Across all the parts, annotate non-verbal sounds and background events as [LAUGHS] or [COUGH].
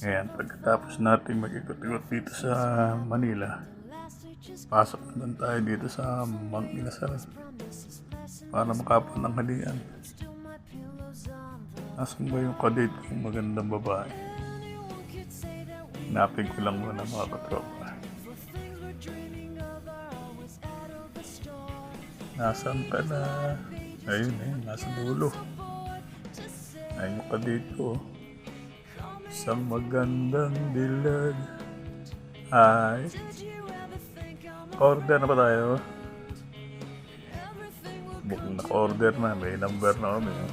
Ayan, pagkatapos natin mag-ikot-ikot dito sa Manila, pasok naman tayo dito sa Mang Inasal para makapananghalian. Nasaan ba yung kadate kong magandang babae? Hinapin ko lang muna mga katropa. Nasaan ka na? Ayun eh, nasa dulo. Ayun kadate ko. Isang magandang dilag. Ay. Order na ba tayo? Bukong naka-order na. May number na kami. oh.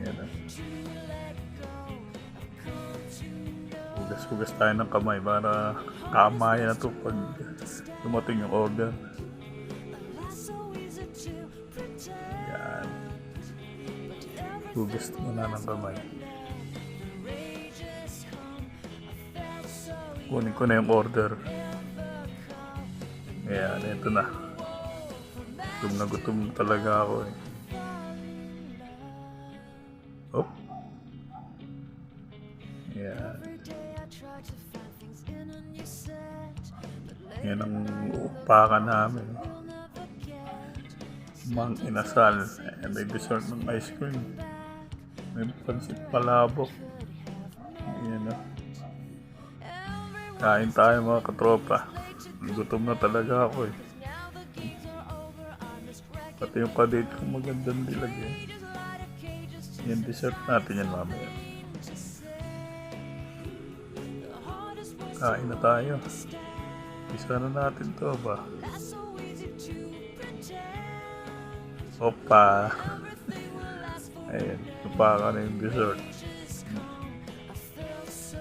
Yan ah. Hugas-hugas tayo ng kamay para kamay na to pag dumating yung order. Yan. Hugas muna ng kamay. Kunin ko na yung order. Ayan, ito na. Gutom na gutom talaga ako eh. Oh. Ayan. Yan ang upakan namin. Mang inasal. Ayan, may dessert ng ice cream. May pansit palabok. Ayan ah. Kain tayo mga katropa. Gutom na talaga ako eh. Pati yung kadate ko magandang dilag eh. Yan dessert natin yan mamaya. Kain na tayo. Isa na natin to ba? Opa. Ayan, tupakan na yung dessert.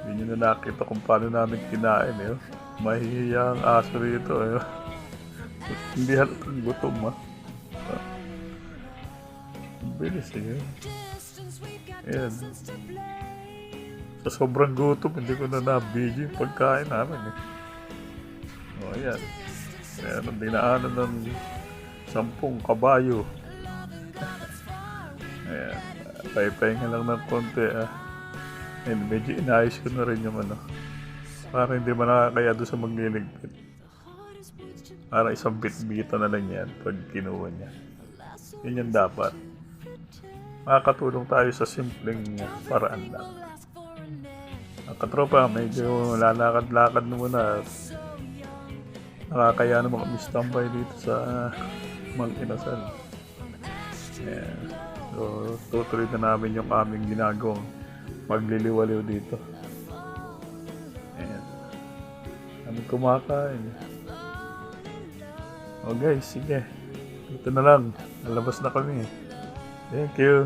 Hindi nyo na nakita kung paano namin kinain eh. Mahihiya ang aso rito eh. [LAUGHS] Hindi halatang gutom ah. Ah. Ang bilis eh. Ayan. Sa sobrang gutom, hindi ko na na-video yung pagkain namin eh. O ayan. Meron dinaanan ng sampung kabayo. Ayan. Paipahinga lang ng konti ah. And medyo inayos ko na rin yung ano. Para hindi man nakakaya doon sa magliligpit. Para isang bit-bita na lang yan pag kinuha niya. Yun yung dapat. Makakatulong tayo sa simpleng paraan lang. Ang katropa, medyo lalakad-lakad na muna. at Nakakaya naman kami standby dito sa Mang Inasal. Yeah. So, tutuloy na namin yung aming ginagawang magliliwaliw dito. Ayan. Kami kumakain. Oh guys, sige. Dito na lang. Nalabas na kami. Thank you.